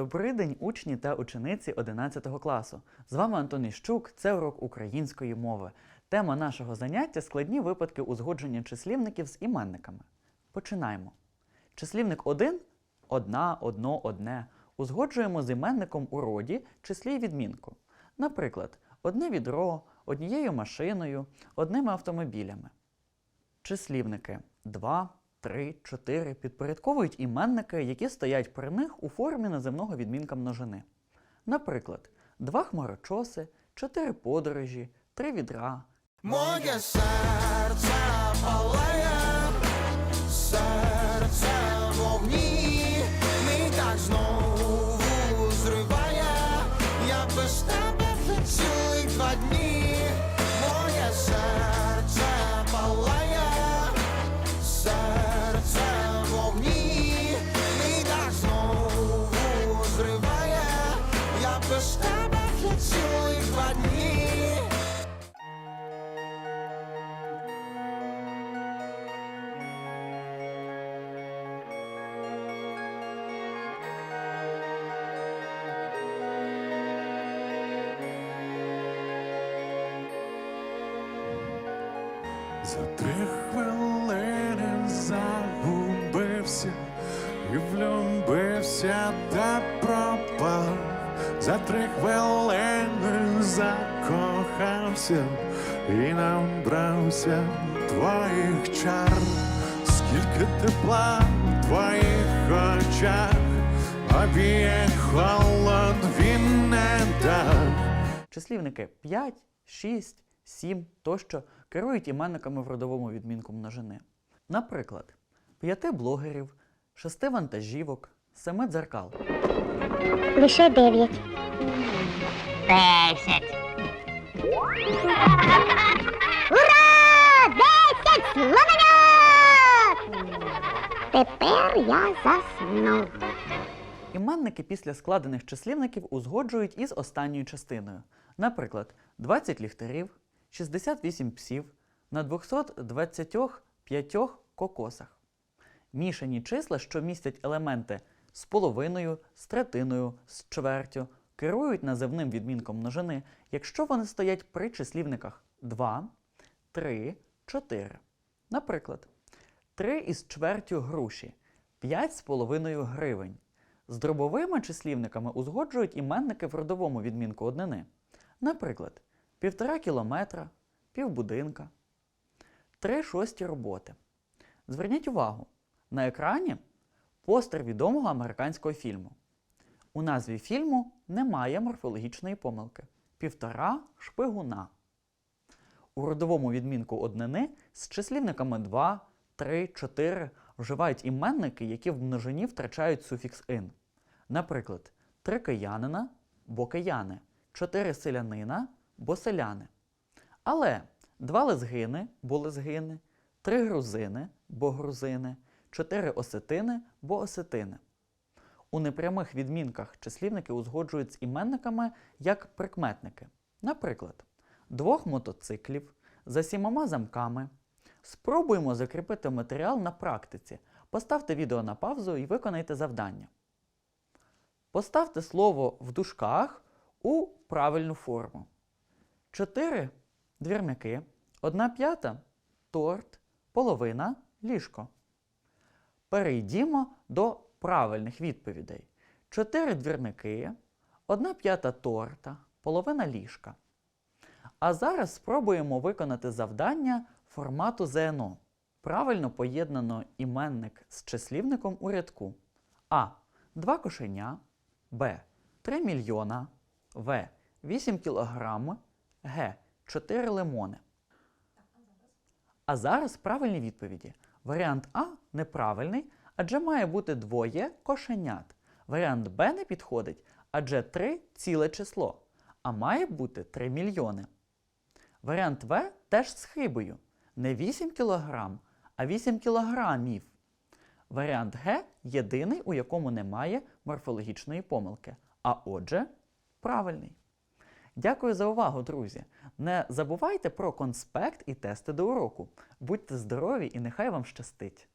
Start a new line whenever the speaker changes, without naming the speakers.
Добрий день, учні та учениці 11 класу. З вами Антон Іщук, це урок української мови. Тема нашого заняття складні випадки узгодження числівників з іменниками. Починаємо. Числівник 1 одна, одно, одне. Узгоджуємо з іменником у роді числі й відмінку. Наприклад, одне відро, однією машиною, одними автомобілями. Числівники 2, 3, 4 підпорядковують іменники, які стоять при них у формі наземного відмінка множини. Наприклад, два хмарочоси, чотири подорожі, три відра.
Моє серце палає,
За три хвилини загубився і влюбився та пропав. За три хвилини закохався і набрався твоїх чар. Скільки тепла в твоїх очах, обіє холод він не дав.
Числівники 5, 6, 7 тощо керують іменниками в родовому відмінку множини. Наприклад, п'яти блогерів, шести вантажівок, семи дзеркал.
Лише дев'ять.
Десять.
Ура! Десять слоненят! Тепер я засну.
Іменники після складених числівників узгоджують із останньою частиною. Наприклад, 20 ліхтарів, 68 псів на 225 кокосах. Мішані числа, що містять елементи з половиною, з третиною, з чвертю, керують називним відмінком множини, якщо вони стоять при числівниках 2, 3, 4. Наприклад, 3 із чвертю груші, 5 з половиною гривень. З дробовими числівниками узгоджують іменники в родовому відмінку однини. Наприклад, півтора кілометра, півбудинка, три шості роботи. Зверніть увагу, на екрані постер відомого американського фільму. У назві фільму немає морфологічної помилки. Півтора шпигуна. У родовому відмінку однини з числівниками 2, 3, 4 вживають іменники, які в множині втрачають суфікс ин. Наприклад, три киянина бо кияни, чотири селянина бо селяни. Але два лезгини бо лезгини, три грузини бо грузини, чотири осетини бо осетини. У непрямих відмінках числівники узгоджують з іменниками як прикметники. Наприклад, двох мотоциклів за сімома замками. Спробуємо закріпити матеріал на практиці. Поставте відео на паузу і виконайте завдання. Поставте слово в дужках у правильну форму. Чотири двірники, одна п'ята торт, половина ліжко. Перейдімо до правильних відповідей. Чотири двірники, одна п'ята торта, половина ліжка. А зараз спробуємо виконати завдання формату ЗНО. Правильно поєднано іменник з числівником у рядку. А. 2 кошеня. Б. 3 мільйона. В. 8 кілограм. Г. 4 лимони. А зараз правильні відповіді. Варіант А неправильний, адже має бути двоє кошенят. Варіант Б не підходить, адже 3 ціле число, а має бути 3 мільйони. Варіант В теж з хибою. Не 8 кг, а 8 кілограмів. Варіант Г єдиний, у якому немає морфологічної помилки. А отже, правильний. Дякую за увагу, друзі! Не забувайте про конспект і тести до уроку. Будьте здорові і нехай вам щастить!